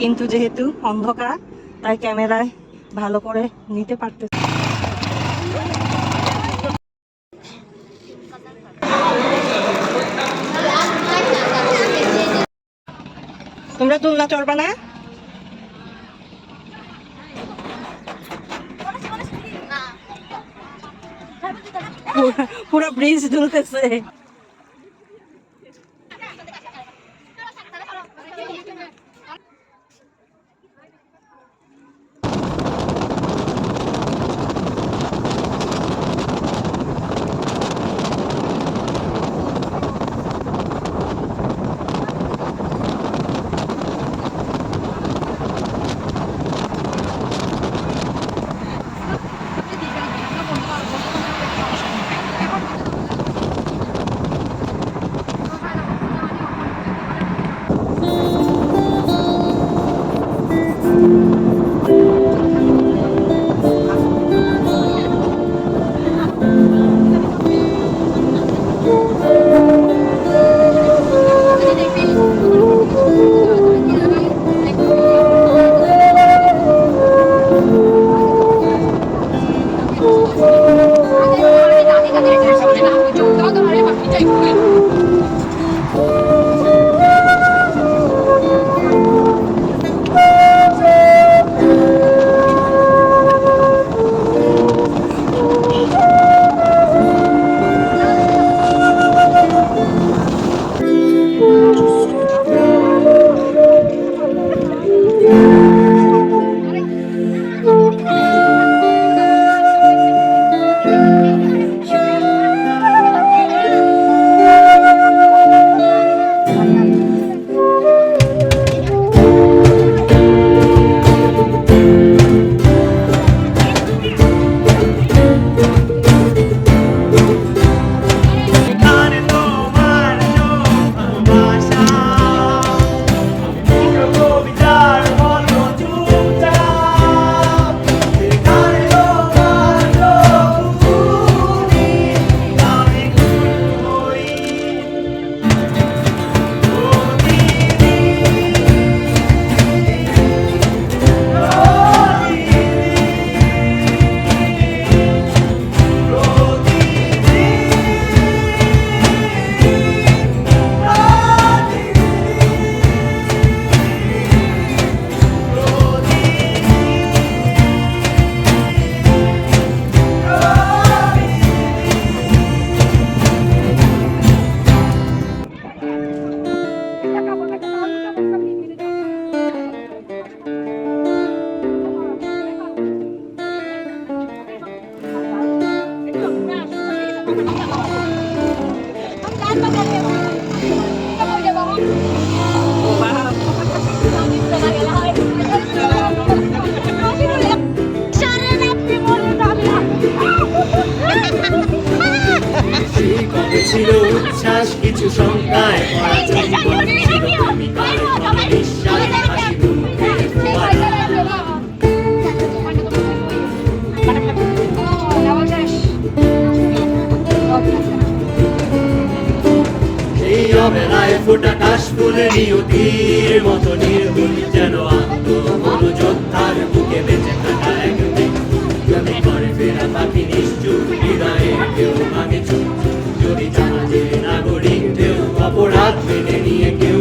কিন্তু যেহেতু অন্ধকার, তাই ক্যামেরায় ভালো করে নিতে পারতে তোমরা দোলনা চড়বা না? পুরো ব্রিজ দুলতেছে। এখানে ছিল উচ্ছ্বাস কিছু শঙ্কায়। অবেলায় ফোটা কাশ ফুলে নিয়তির মতো নির্ভুল যেন আত্মমনোযোদ্ধার বুকে বেঁচে থাকা এক করে ফেরা পাখি নিশ্চুপ, হৃদয়ে কেউ মাগে চুপ। যদি জাহাজের নাগরিক কেউ অপরাধ মেনে নিয়ে কেউ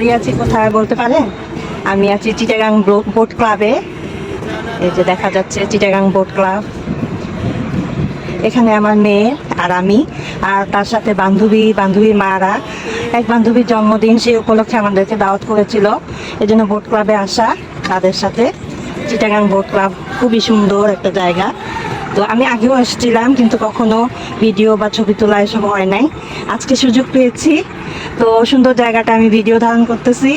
দাঁড়িয়ে আছি কোথায় বলতে পারেন? আমি আছি চিটাগাং বোট ক্লাবে। এই যে দেখা যাচ্ছে চিটাগাং বোট ক্লাব। এখানে আমার মেয়ে আর আমি, আর তার সাথে বান্ধবী, বান্ধবীর মারা। এক বান্ধবীর জন্মদিন সেই উপলক্ষে আমাদেরকে দাওয়াত করেছিল। এই জন্য বোট ক্লাবে আসা তাদের সাথে। চিটাগাং বোট ক্লাব খুবই সুন্দর একটা জায়গা। তো আমি আগেও এসেছিলাম কিন্তু কখনো ভিডিও বা ছবি তোলা এসব হয় নাই। আজকে সুযোগ পেয়েছি, তো সুন্দর জায়গাটা আমি ভিডিও ধারণ করতেছি।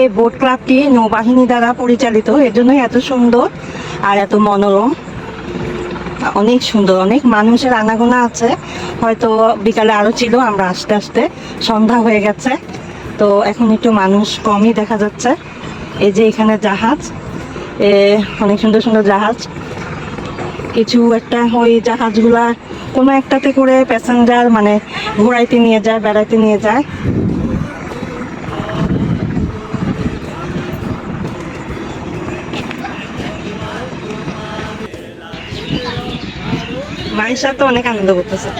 এই বোট ক্লাবটি নৌবাহিনী দ্বারা পরিচালিত, এর জন্যই এত সুন্দর আর এত মনোরম। অনেক সুন্দর, অনেক মানুষের আনাগোনা আছে। হয়তো বিকালে আরও ছিল, আমরা আস্তে আস্তে, সন্ধ্যা হয়ে গেছে। তো এখন একটু মানুষ কমই দেখা যাচ্ছে। এই যে এখানে জাহাজ অনেক সুন্দর সুন্দর জাহাজ। কিছু একটা ওই জাহাজগুলা কোনো একটাতে করে প্যাসেঞ্জার মানে ঘোরাইতে নিয়ে যায়, বেড়াইতে নিয়ে যায়। মাইশা তো অনেক আনন্দ করতেছে।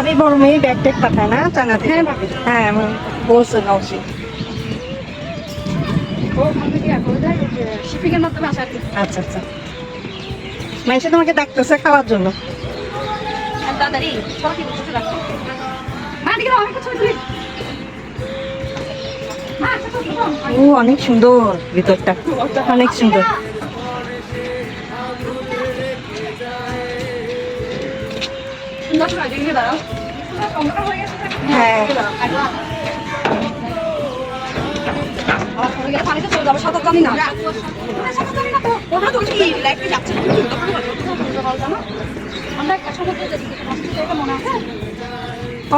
ভাবি বড় মেয়ে ব্যাগ ট্যাগ পাঠায় না হ্যাঁ বলছে আর কি আচ্ছা আচ্ছা। তোমাকে ডাকতেছে খাওয়ার জন্য। আচ্ছা ও অনেক সুন্দর ভিতরটা। অনেক সুন্দর। হয়ে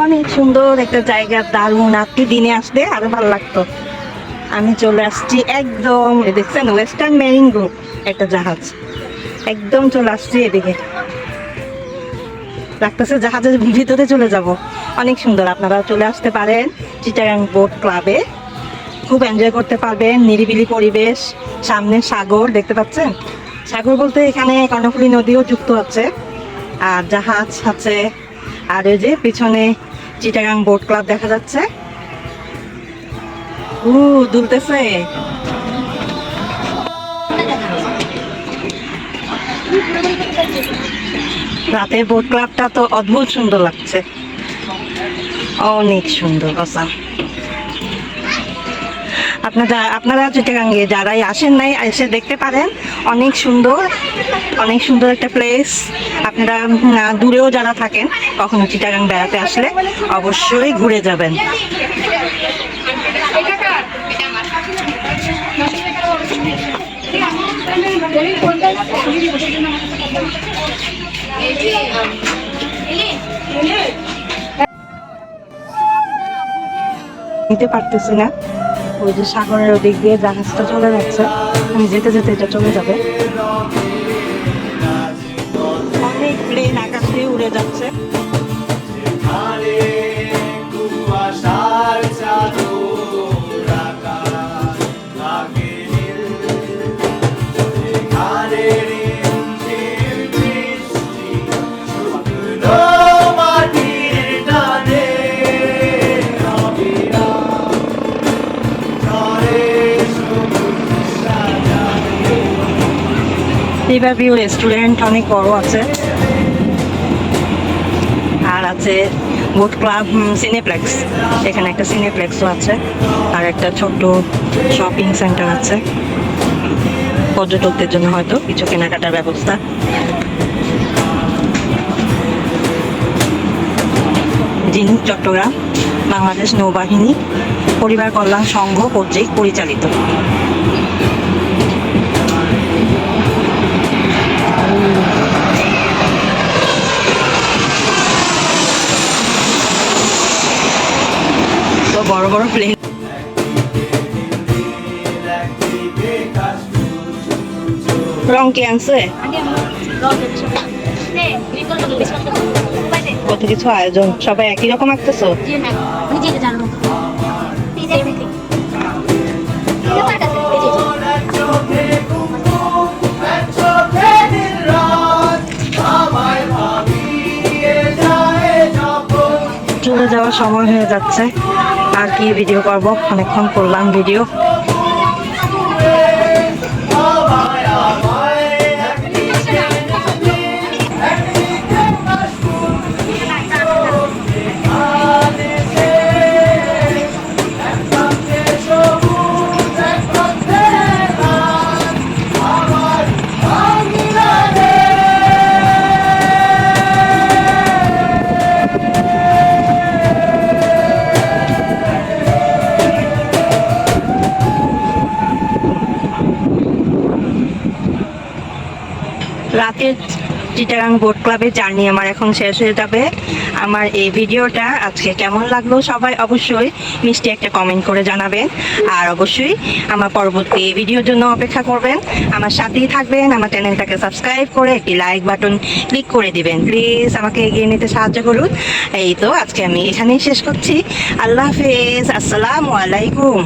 অনেক সুন্দর একটা জায়গা, দারুণ। আপনি দিনে আসলে আরও ভালো লাগতো। আমি চলে আসছি একদম দেখছেন ওয়েস্টার্ন মেরিন গ্রুপ একটা জাহাজ। একদম চলে আসছি এদিকে। লাগতেছে জাহাজের ভিতরে চলে যাব। অনেক সুন্দর, আপনারা চলে আসতে পারেন চিটাগাং বোট ক্লাবে। খুব এনজয় করতে পারবেন, নিরিবিলি পরিবেশ, সামনে সাগর, দেখতে পাচ্ছেন? সাগর বলতে এখানে কর্ণফুলী নদীও যুক্ত আছে। আর জাহাজ আছে, আর ওই যে পিছনে চিটাগাং বোট ক্লাব দেখা যাচ্ছে। উ দুলতেছে। রাতের বোট ক্লাবটা তো অদ্ভুত সুন্দর লাগছে। অনেক সুন্দর কথা আপনারা আপনারা চিটাগাঙ্গে যারাই আসেন নাই, এসে দেখতে পারেন। অনেক সুন্দর অনেক সুন্দর একটা প্লেস আপনারা দূরেও যারা থাকেন, কখনো চিটাগাং বেড়াতে আসলে অবশ্যই ঘুরে যাবেন। কোনটা নিতে পারতেছি না। ওই যে সাগরের ওদিক দিয়ে জাহাজটা চলে যাচ্ছে। আমি যেতে যেতে এটা চলে যাবে। ভিউ রেস্টুরেন্ট অনেক বড় আছে। আর আছে বোট ক্লাব সিনেপ্লেক্স এখানে একটা সিনেপ্লেক্সও আছে। আর একটা ছোট্ট শপিং সেন্টার আছে। পর্যটকদের জন্য হয়তো কিছু কেনাকাটার ব্যবস্থা। জিনুক চট্টগ্রাম, বাংলাদেশ নৌবাহিনী, পরিবার কল্যাণ সংঘ কর্তৃক পরিচালিত। বড় বড় প্লেন রং কি আনছে? কত কিছু আয়োজন? সবাই একই রকম আঁকতেছো? চলে যাওয়ার সময় হয়ে যাচ্ছে। আর কি ভিডিও করব? অনেকক্ষণ করলাম ভিডিও চিটাগাং বোট ক্লাবের জার্নি আমার এখন শেষ হয়ে যাবে। আমার এই ভিডিওটা আজকে কেমন লাগল সবাই অবশ্যই মিষ্টি একটা কমেন্ট করে জানাবেন। আর অবশ্যই আমার পরবর্তী ভিডিওর জন্য অপেক্ষা করবেন। আমার সাথেই থাকবেন, আমার চ্যানেলটাকে সাবস্ক্রাইব করে একটি লাইক বাটন ক্লিক করে দিবেন। প্লিজ আমাকে এগিয়ে নিতে সাহায্য করুন। এই তো আজকে আমি এখানেই শেষ করছি। আল্লাহ হাফেজ। আসসালামু আলাইকুম।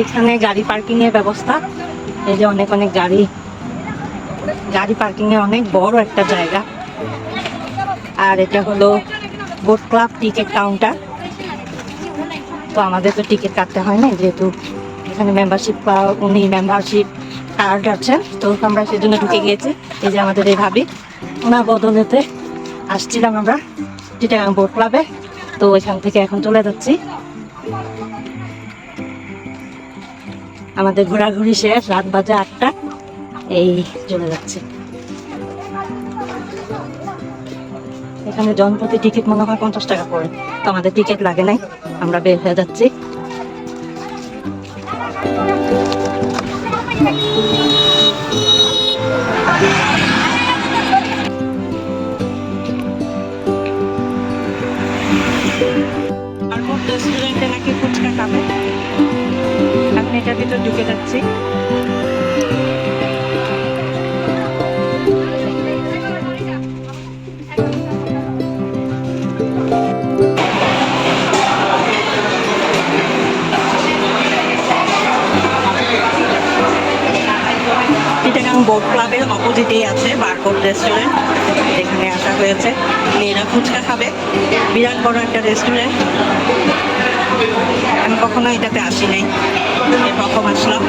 এখানে গাড়ি পার্কিং এর ব্যবস্থা। এই যে অনেক অনেক গাড়ি। গাড়ি পার্কিং এর অনেক বড় একটা জায়গা। আর এটা হলো বোট ক্লাব টিকিট কাউন্টার তো আমাদের তো টিকিট কাটতে হয় না, যেহেতু এখানে মেম্বারশিপ উনি মেম্বারশিপ কার্ড আছেন, তো আমরা সেজন্য ঢুকে গিয়েছি। এই যে আমাদের এই ভাবি, ওনার বদলেতে আসছিলাম আমরা চিটাগাং বোট ক্লাবে তো ওইখান থেকে এখন চলে যাচ্ছি। আমাদের ঘোরাঘুরি শেষ, রাত বাজে আটটা। এই চলে যাচ্ছে। এখানে জনপ্রতি টিকিট মনে হয় পঞ্চাশ টাকা পড়ে। তো আমাদের টিকিট লাগে নাই, আমরা বের হয়ে যাচ্ছি। ভিতর ঢুকে যাচ্ছি। বোট ক্লাবের অপোজিটেই আছে বারকোট রেস্টুরেন্ট এখানে আসা হয়েছে। মেয়েরা ফুচকা খাবে। বিরাট বড় একটা রেস্টুরেন্ট আমি কখনো এটাতে আসি নাই। প্রথম আসলাম।